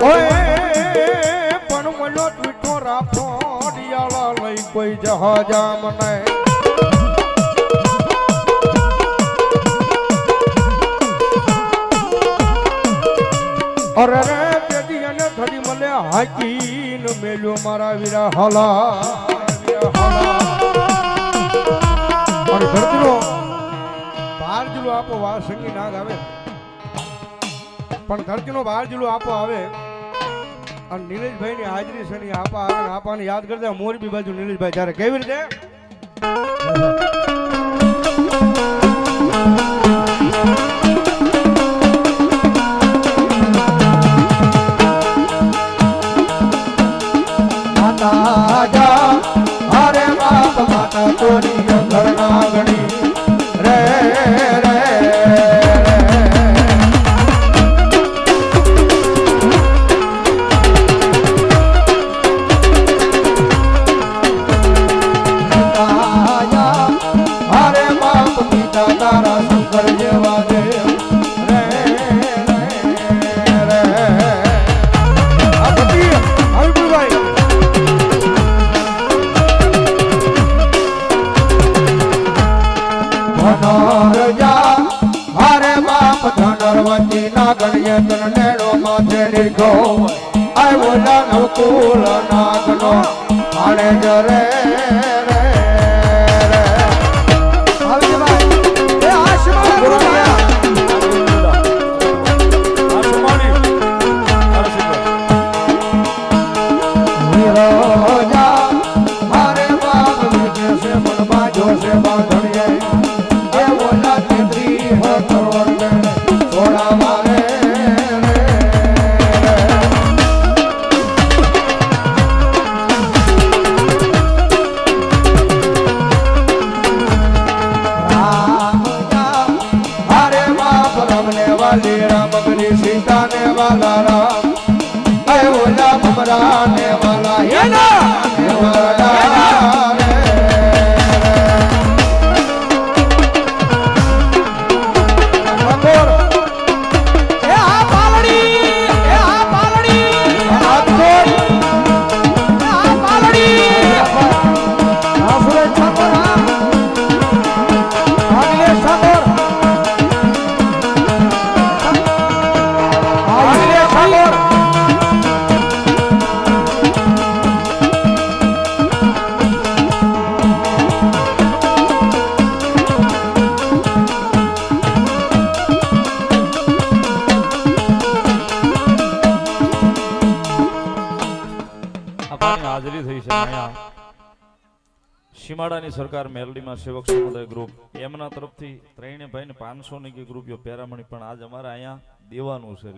ઓય પણ મળ્યો મીઠો રાખો ડિયાળા કોઈ જહાજા મને અરે રે તેથી અને થડી મને હાકીન મેલ્યો મારા વીરા હાલા અને ધરતીનો બાર જુલો આપો વા આવે પણ ધરતીનો બહાર જિલ્લો આપો આવે. અને નિલેશભાઈ ની હાજરી છે ને આપા આવે ને આપાને યાદ કરતા મોરબી બાજુ નિલેશભાઈ ત્યારે કેવી રીતે માતા જા અરે બાપ માતા તોરી ઘરના ગણી રે ગણ્ય તન નેણો માથે નિર્ગો આવ્યો જાનવ કુલ નાગનો આણે જરે સીતા ને વાલા રામ. ઓલા મમરા વાલા. હેના! આપવાની હાજરી થઈ છે અહીંયા. સીમાડાની સરકાર મેલડીમાં સેવક સમુદાય ગ્રુપ એમના તરફથી ત્રણે ભાઈને પાંચસો ની ગ્રુપ પેરામણી. પણ આજ અમારે અહીંયા દેવાનું છે